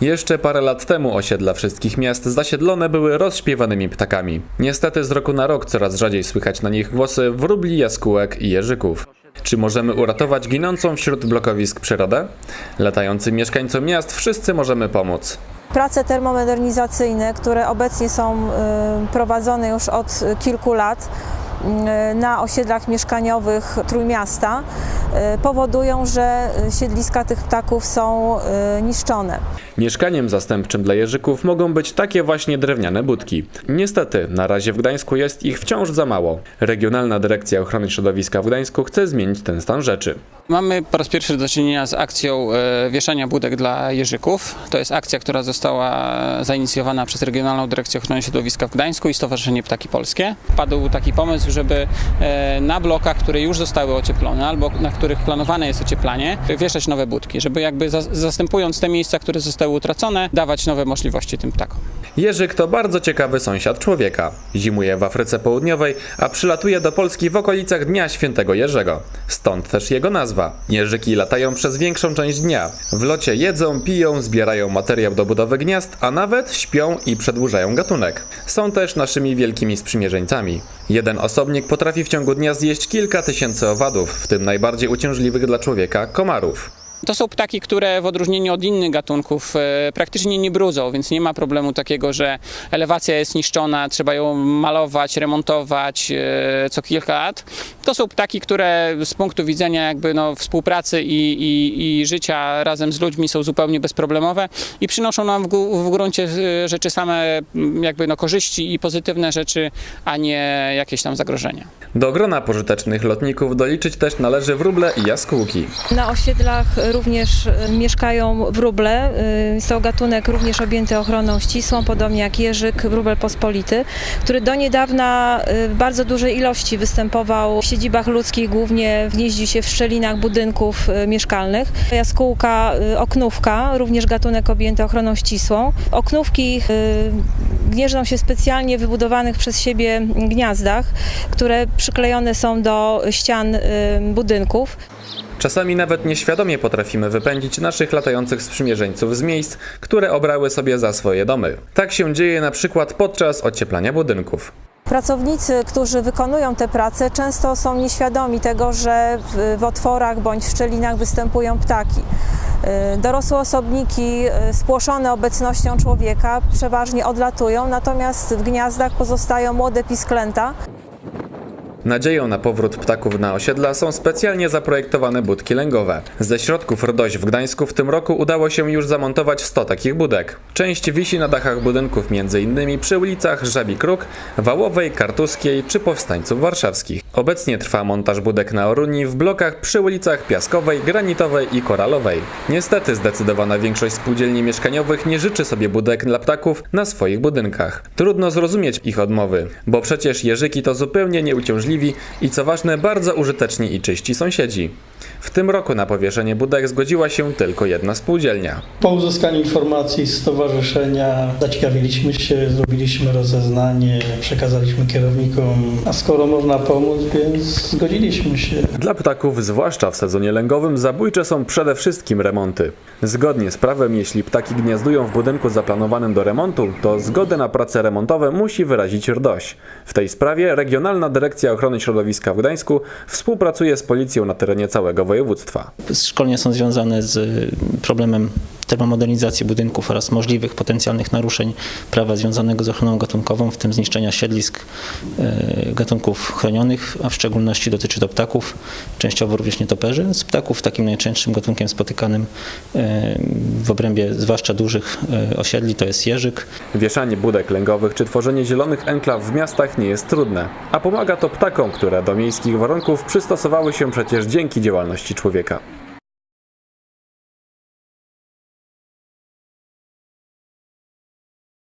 Jeszcze parę lat temu osiedla wszystkich miast zasiedlone były rozśpiewanymi ptakami. Niestety z roku na rok coraz rzadziej słychać na nich głosy wróbli, jaskółek i jeżyków. Czy możemy uratować ginącą wśród blokowisk przyrodę? Latającym mieszkańcom miast wszyscy możemy pomóc. Prace termomodernizacyjne, które obecnie są y, prowadzone już od kilku lat y, na osiedlach mieszkaniowych Trójmiasta, powodują, że siedliska tych ptaków są y, niszczone. Mieszkaniem zastępczym dla jeżyków mogą być takie właśnie drewniane budki. Niestety, na razie w Gdańsku jest ich wciąż za mało. Regionalna Dyrekcja Ochrony Środowiska w Gdańsku chce zmienić ten stan rzeczy. Mamy po raz pierwszy do czynienia z akcją e, wieszania budek dla jeżyków. To jest akcja, która została zainicjowana przez Regionalną Dyrekcję Ochrony Środowiska w Gdańsku i Stowarzyszenie Ptaki Polskie. Padł taki pomysł, żeby e, na blokach, które już zostały ocieplone albo na których planowane jest ocieplanie, wieszać nowe budki, żeby jakby za- zastępując te miejsca, które zostały utracone, dawać nowe możliwości tym ptakom. Jerzyk to bardzo ciekawy sąsiad człowieka. Zimuje w Afryce Południowej, a przylatuje do Polski w okolicach Dnia Świętego Jerzego. Stąd też jego nazwa. Jerzyki latają przez większą część dnia. W locie jedzą, piją, zbierają materiał do budowy gniazd, a nawet śpią i przedłużają gatunek. Są też naszymi wielkimi sprzymierzeńcami. Jeden osobnik potrafi w ciągu dnia zjeść kilka tysięcy owadów, w tym najbardziej uciążliwych dla człowieka komarów. To są ptaki, które w odróżnieniu od innych gatunków e, praktycznie nie brudzą, więc nie ma problemu takiego, że elewacja jest niszczona, trzeba ją malować, remontować e, co kilka lat. To są ptaki, które z punktu widzenia jakby no, współpracy i, i, i życia razem z ludźmi są zupełnie bezproblemowe i przynoszą nam w, gruncie e, rzeczy same jakby no, korzyści i pozytywne rzeczy, a nie jakieś tam zagrożenia. Do grona pożytecznych lotników doliczyć też należy wróble i jaskółki. Na osiedlach również y, mieszkają wróble. Y, Jest to gatunek również objęty ochroną ścisłą, podobnie jak jeżyk, wróbel pospolity, który do niedawna y, w bardzo dużej ilości występował w siedzibach ludzkich, głównie gnieździł się w szczelinach budynków mieszkalnych. Jaskółka, oknówka, również gatunek objęty ochroną ścisłą. Oknówki gnieżdżą się specjalnie wybudowanych przez siebie gniazdach, które przyklejone są do ścian budynków. Czasami nawet nieświadomie potrafimy wypędzić naszych latających sprzymierzeńców z miejsc, które obrały sobie za swoje domy. Tak się dzieje na przykład podczas ocieplania budynków. Pracownicy, którzy wykonują te prace, często są nieświadomi tego, że w, otworach bądź w szczelinach występują ptaki. Y, Dorosłe osobniki y, spłoszone obecnością człowieka przeważnie odlatują, natomiast w gniazdach pozostają młode pisklęta. Nadzieją na powrót ptaków na osiedla są specjalnie zaprojektowane budki lęgowe. Ze środków RDOŚ w Gdańsku w tym roku udało się już zamontować 100 takich budek. Część wisi na dachach budynków m.in. przy ulicach Żabi Kruk, Wałowej, Kartuskiej czy Powstańców Warszawskich. Obecnie trwa montaż budek na Oruni w blokach przy ulicach Piaskowej, Granitowej i Koralowej. Niestety zdecydowana większość spółdzielni mieszkaniowych nie życzy sobie budek dla ptaków na swoich budynkach. Trudno zrozumieć ich odmowy, bo przecież jeżyki to zupełnie nieuciążliwi i co ważne bardzo użyteczni i czyści sąsiedzi. W tym roku na powieszenie budek zgodziła się tylko jedna spółdzielnia. Po uzyskaniu informacji z stowarzyszenia zaciekawiliśmy się, zrobiliśmy rozeznanie, przekazaliśmy kierownikom, a skoro można pomóc, więc zgodziliśmy się. Dla ptaków, zwłaszcza w sezonie lęgowym, zabójcze są przede wszystkim remonty. Zgodnie z prawem, jeśli ptaki gniazdują w budynku zaplanowanym do remontu, to zgodę na prace remontowe musi wyrazić RDOŚ. W tej sprawie Regionalna Dyrekcja Ochrony Środowiska w Gdańsku współpracuje z policją na terenie całego województwa. szkolenia są związane z problemem termomodernizacji budynków oraz możliwych potencjalnych naruszeń prawa związanego z ochroną gatunkową, w tym zniszczenia siedlisk y, gatunków chronionych, a w szczególności dotyczy to ptaków, częściowo również nietoperzy. Z ptaków takim najczęstszym gatunkiem spotykanym y, w obrębie zwłaszcza dużych y, osiedli to jest jeżyk. Wieszanie budek lęgowych czy tworzenie zielonych enklaw w miastach nie jest trudne, a pomaga to ptakom, które do miejskich warunków przystosowały się przecież dzięki działalności człowieka.